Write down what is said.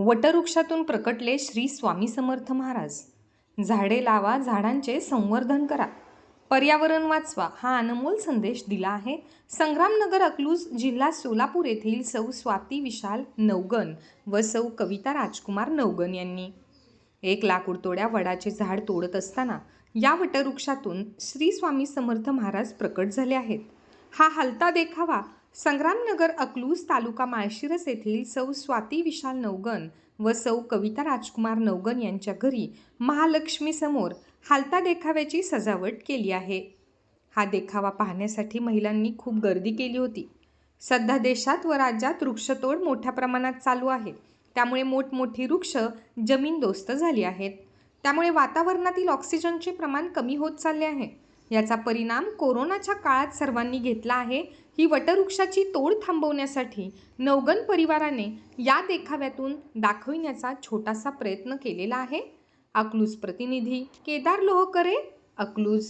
वटवृक्षातून प्रकटले श्री स्वामी समर्थ महाराज. झाडे लावा झाडांचे संवर्धन करा. पर्यावरण वाचवा हा अनमोल संदेश दिला आहे. संग्रामनगर अकलूज जिल्हा सोलापूर येथील सौ स्वाती विशाल नवगन व सौ कविता राजकुमार नवगन यांनी. एक लाकूडतोड्या वडाचे झाड तोडत असताना या वटवृक्षातून श्री स्वामी समर्थ महाराज प्रकट झाले आहेत. हा हलता देखावा संग्रामनगर अकलूज तालुका माळशिरस येथील सौ स्वाती विशाल नवगन व सौ कविता राजकुमार नवगन यांच्या घरी महालक्ष्मीसमोर हालता देखाव्याची सजावट केली आहे. हा देखावा पाहण्यासाठी महिलांनी खूप गर्दी केली होती. सध्या देशात व राज्यात वृक्षतोड मोठ्या प्रमाणात चालू आहे. त्यामुळे मोठमोठी वृक्ष जमीनदोस्त झाली आहेत. त्यामुळे वातावरणातील ऑक्सिजनचे प्रमाण कमी होत चालले आहे. याचा परिणाम कोरोनाच्या काळात सर्वांनी घेतला आहे. ही वटवृक्षाची तोड थांबवण्यासाठी नवगन परिवाराने या देखाव्यातून दाखविण्याचा छोटासा प्रयत्न केलेला आहे. अकलूज प्रतिनिधी केदार लोहकरे अकलूज.